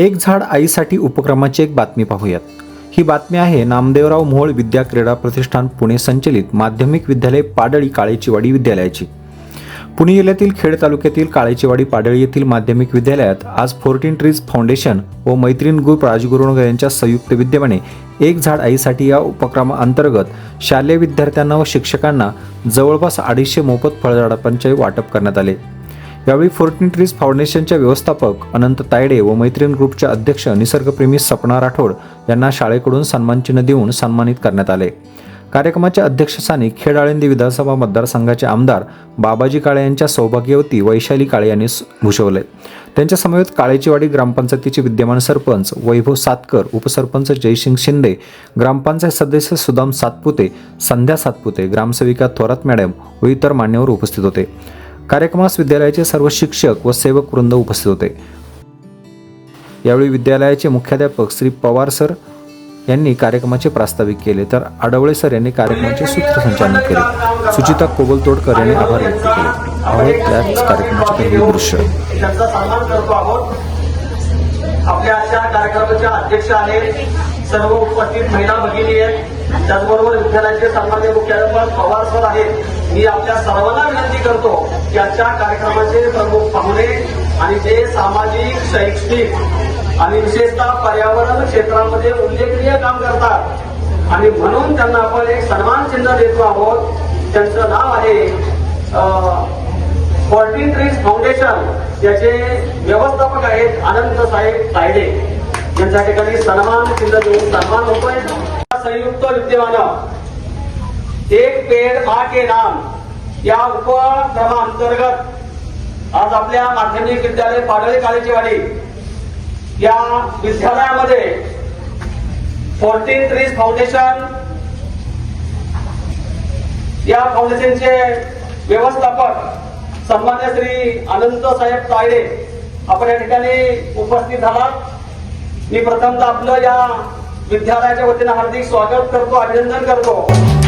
एक झाड आईसाठी उपक्रमाची एक बातमी पाहूयात. ही बातमी आहे नामदेवराव मोहोळ विद्या क्रीडा प्रतिष्ठान पुणे संचलित माध्यमिक विद्यालय पाडळी काळेचीवाडी विद्यालयाची. पुणे जिल्ह्यातील खेड तालुक्यातील काळेचीवाडी पाडळी येथील माध्यमिक विद्यालयात आज फोर्टीन ट्रीज फाउंडेशन व मैत्रीण ग्रुप राजगुरुनगर यांच्या संयुक्त विद्यमाने एक झाड आईसाठी या उपक्रमाअंतर्गत शालेय विद्यार्थ्यांना व शिक्षकांना जवळपास अडीचशे मोफत फळझाडांचे वाटप करण्यात आले. यावेळी फोर्टीन ट्रीज फाउंडेशनच्या व्यवस्थापक अनंत तायडे व मैत्रीण ग्रुपचे अध्यक्ष निसर्गप्रेमी सपना राठोड यांना शाळेकडून सन्मानचिन्ह देऊन सन्मानित करण्यात आले. कार्यक्रमाच्या अध्यक्षस्थानी खेड आळंदी विधानसभा मतदारसंघाचे आमदार बाबाजी काळे यांच्या सौभाग्यवती वैशाली काळे यांनी भूषवले. त्यांच्या समवेत काळेचीवाडी ग्रामपंचायतीचे विद्यमान सरपंच वैभव सातकर उपसरपंच जयसिंग शिंदे ग्रामपंचायत सदस्य सुदाम सातपुते संध्या सातपुते ग्रामसेविका थोरात मॅडम व इतर मान्यवर उपस्थित होते. कार्यक्रमास विद्यालयाचे सर्व शिक्षक व सेवक वृंद उपस्थित होते. यावेळी विद्यालयाचे मुख्याध्यापक श्री पवार सर यांनी कार्यक्रमाचे प्रास्ताविक केले तर आडवळे सर यांनी कार्यक्रमाचे सूत्रसंचालन केले. सुचिता कोबलतोडकर यांनी आभार व्यक्त केले. आहेत त्याच कार्यक्रमाचे काही दृश्य. आपल्या आजच्या कार्यक्रमाच्या अध्यक्ष आहेत सर्व उपस्थित महिला भगिनी आहेत. त्याचबरोबर विद्यालयाचे सन्मान्य मुख्याध्यापक पवार सर आहेत. मी आपल्या सर्वांना विनंती करतो की आजच्या कार्यक्रमाचे प्रमुख पाहुणे आणि जे सामाजिक शैक्षणिक आणि विशेषतः पर्यावरण क्षेत्रामध्ये उल्लेखनीय काम करतात. आणि म्हणून त्यांना आपण एक सन्मान चिन्ह देतो आहोत. त्यांचं नाव आहे अं, ट्रीज फाउंडेशन. याचे व्यवस्थापक आहेत आनंद साहेब तायडे. यांच्या ठिकाणी सन्मान चिन्ह देऊन सन्मान होतोय. संयुक्त विद्यमानं. एक पेड माँ के नाम या उपक्रमाअंतर्गत आज आपल्या माध्यमिक विद्यालय पाडळी कालेजीवाडी या विद्यालयामध्ये फोर्टीन ट्रीज फाउंडेशन या फाउंडेशनचे व्यवस्थापक सन्मान्य श्री अनंत साहेब तायडे आपण या ठिकाणी उपस्थित झाला मी प्रथमतः आपलं या विद्यालयाच्या वतीनं हार्दिक स्वागत करतो अभिनंदन करतो.